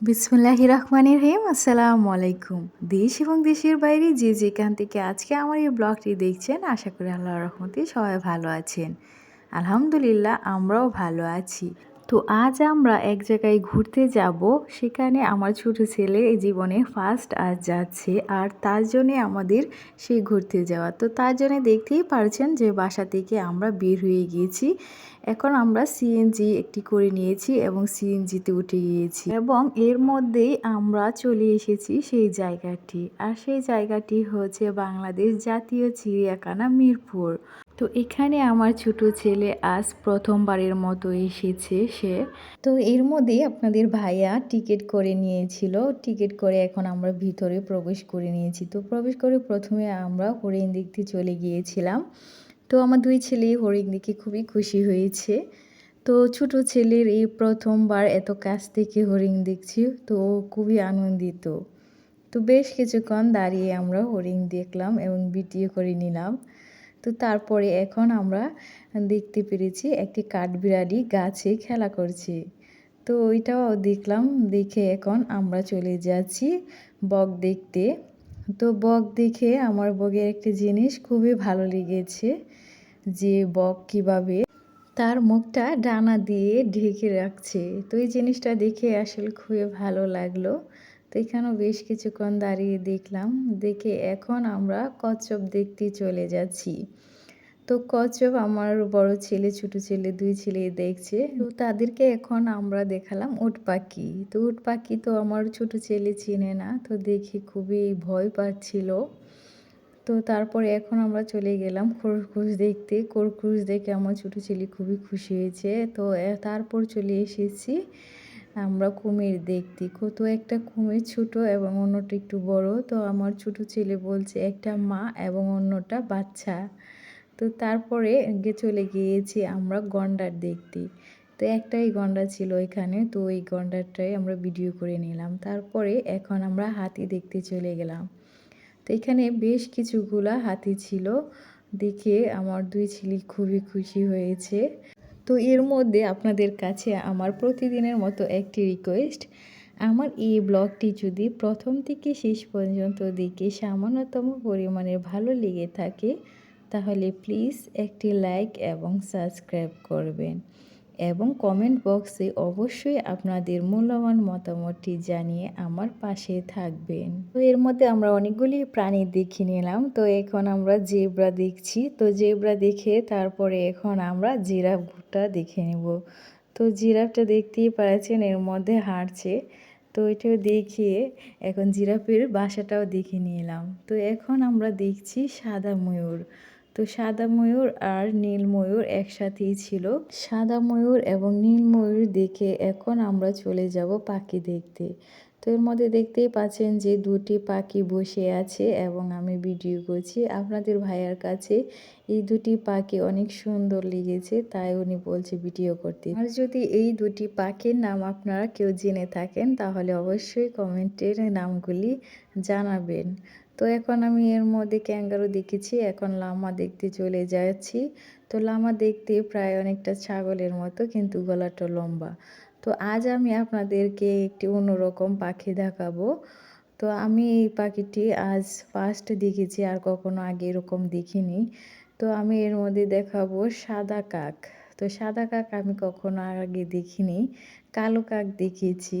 বিসমুল্লাহ রহমানির রহিম আসসালামু আলাইকুম দেশ এবং দেশের বাইরে যে যেখান থেকে আজকে আমার এই ব্লগটি দেখছেন, আশা করি আল্লাহ রহমতে সবাই ভালো আছেন। আলহামদুলিল্লাহ, আমরাও ভালো আছি। তো আজ আমরা এক জায়গায় ঘুরতে যাব। সেখানে আমার ছোট ছেলে জীবনে ফার্স্ট আজ যাচ্ছে আর তার জন্যে আমাদের সেই ঘুরতে যাওয়া। তো তার জন্যে দেখতেই পারছেন যে বাসা থেকে আমরা বের হয়ে গিয়েছি এখন আমরা সিএনজি একটি করে নিয়েছি এবং সিএনজিতে উঠে গিয়েছি এবং এর মধ্যেই আমরা চলে এসেছি সেই জায়গাটি। আর সেই জায়গাটি হচ্ছে বাংলাদেশ জাতীয় চিড়িয়াখানা মিরপুর। তো এখানে আমার ছোট ছেলে আজ প্রথমবারের মতো এসেছে সে। তো এর মধ্যে আপনাদের ভাইয়া টিকিট করে নিয়েছিল। টিকিট করে এখন আমরা ভিতরে প্রবেশ করে নিয়েছি। তো প্রবেশ করে প্রথমে আমরা হরিণ দেখতে চলে গিয়েছিলাম। তো আমার দুই ছেলে হরিণ দেখে খুবই খুশি হয়েছে। তো ছোট ছেলের এই প্রথমবার এত কাছ থেকে হরিণ দেখছি, তো খুবই আনন্দিত। তো বেশ কিছুক্ষণ দাঁড়িয়ে আমরা হরিণ দেখলাম এবং ভিডিও করে নিলাম। তো তারপরে এখন আমরা দেখতে পেরেছি একটি কাঠবিড়ালি গাছে খেলা করছে। তো ওইটাও দেখলাম, দেখে এখন আমরা চলে যাচ্ছি বক দেখতে। তো বক দেখে আমার বগের একটি জিনিস খুবই ভালো লেগেছে, যে বক কীভাবে তার মুখটা ডানা দিয়ে ঢেকে রাখছে। তো এই জিনিসটা দেখে আসলে খুবই ভালো লাগল। তো এখানেও বেশ কিছুক্ষণ দাঁড়িয়ে দেখলাম, দেখে এখন আমরা কচ্ছপ দেখতে চলে যাচ্ছি। তো কচ্ছপ আমার বড় ছেলে, ছোট ছেলে, দুই ছেলে দেখছে। তো তাদেরকে এখন আমরা দেখালাম উট পাখি। তো উট পাখি তো আমার ছোট ছেলে চিনে না, তো দেখে খুবই ভয় পাচ্ছিল। তো তারপরে এখন আমরা চলে গেলাম খরগোশ দেখতে। খরগোশ দেখে আমার ছোটো ছেলে খুবই খুশি হয়েছে। তো তারপর চলে এসেছি আমরা কুমির দেখতে। কত একটা কুমির ছোট এবং অন্যটা একটু বড়। তো আমার ছোট ছেলে বলছে, একটা মা এবং অন্যটা বাচ্চা। তো তারপরে চলে গিয়েছি আমরা গন্ডার দেখতে। তো একটাই গন্ডা ছিল এখানে। তো ওই গন্ডারটাই আমরা ভিডিও করে নিলাম। তারপরে এখন আমরা হাতি দেখতে চলে গেলাম। তো এখানে বেশ কিছুগুলা হাতি ছিল। দেখে আমার দুই ছেলে খুবই খুশি হয়েছে। তো এর মধ্যে আপনাদের কাছে আমার প্রতিদিনের মতো একটি রিকোয়েস্ট আমার এই ব্লগটি যদি প্রথম থেকে শেষ পর্যন্ত দেখে সামান্যতম পরিমাণে ভালো লেগে থাকে, তাহলে প্লিজ একটি লাইক এবং সাবস্ক্রাইব করবেন। এবং কমেন্ট বক্সে অবশ্যই আপনাদের মূল্যবান মতামতটি জানিয়ে আমার পাশে থাকবেন। তো এর মধ্যে আমরা অনেকগুলি প্রাণী দেখে নিলাম। তো এখন আমরা জেব্রা দেখছি। তো জেব্রা দেখে তারপরে এখন আমরা জিরাফটা দেখে নেব। তো জিরাফটা দেখতেই পাচ্ছেন এর মধ্যে হাঁটছে। তো এটাও দেখিয়ে এখন জিরাফের বাসাটাও দেখে নিলাম। তো এখন আমরা দেখছি সাদা ময়ূর। তো সাদা ময়ূর আর নীল ময়ূর একসাথেই ছিল। সাদা ময়ূর এবং নীল ময়ূর দেখে এখন আমরা চলে যাব পাখি দেখতে। তো এর মধ্যে দেখতেই পাচ্ছেন যে দুটি পাখি বসে আছে এবং আমি ভিডিও করছি। আপনাদের ভাইয়ার কাছে এই দুটি পাখি অনেক সুন্দর লেগেছে, তাই উনি বলছে ভিডিও করতে। আর যদি এই দুটি পাখির নাম আপনারা কেউ জেনে থাকেন, তাহলে অবশ্যই কমেন্টের নামগুলি জানাবেন। তো এখন আমি এর মধ্যে ক্যাঙ্গারু দেখেছি, এখন লামা দেখতে চলে যাচ্ছি। তো লামা দেখতে প্রায় অনেকটা ছাগলের মতো, কিন্তু গলাটা লম্বা। তো আজ আমি আপনাদেরকে একটি অন্যরকম পাখি দেখাবো। তো আমি এই পাখিটি আজ ফার্স্ট দেখেছি, আর কখনো আগে এরকম দেখিনি। তো আমি এর মধ্যে দেখাবো সাদা কাক। তো সাদা কাক আমি কখনো আগে দেখিনি, কালো কাক দেখেছি।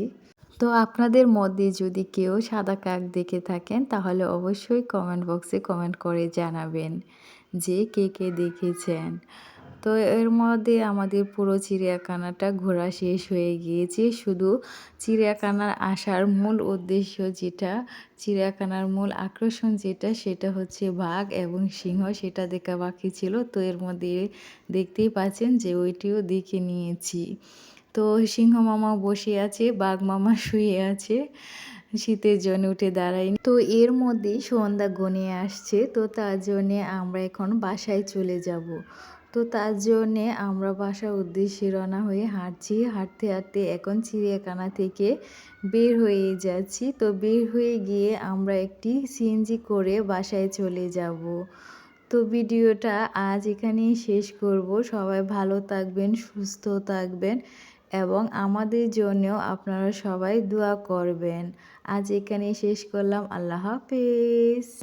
তো আপনাদের মধ্যে যদি কেউ সাদা কাক দেখে থাকেন, তাহলে অবশ্যই কমেন্ট বক্সে কমেন্ট করে জানাবেন যে কে কে দেখেছেন। তো এর মধ্যে আমাদের পুরো চিড়িয়াখানাটা ঘোরা শেষ হয়ে গিয়েছে। শুধু চিড়িয়াখানার আসার মূল উদ্দেশ্য যেটা, চিড়িয়াখানার মূল আকর্ষণ যেটা, সেটা হচ্ছে বাঘ এবং সিংহ। সেটা দেখা বাকি ছিল। তো এর মধ্যে দেখতেই পাচ্ছেন যে ওইটিও দেখে নিয়েছি। তো সিংহ মামা বসে আছে, বাঘ মামা শুয়ে আছে, শীতের জন্য উঠে দাঁড়ায়নি। তো এর মধ্যেই সন্ধ্যা গনিয়ে আসছে, তো তার জন্যে আমরা এখন বাসায় চলে যাব। তো তার জন্যে আমরা বাসার উদ্দেশ্যে রওনা হয়ে হাঁটছি। হাঁটতে হাঁটতে এখন চিড়িয়াখানা থেকে বের হয়ে যাচ্ছি। তো বের হয়ে গিয়ে আমরা একটি সিএনজি করে বাসায় চলে যাব। তো ভিডিওটা আজ এখানেই শেষ করব। সবাই ভালো থাকবেন, সুস্থ থাকবেন। এবং আমাদের জন্যও আপনারা সবাই দোয়া করবেন। আজ এখানে শেষ করলাম। আল্লাহ হাফেজ।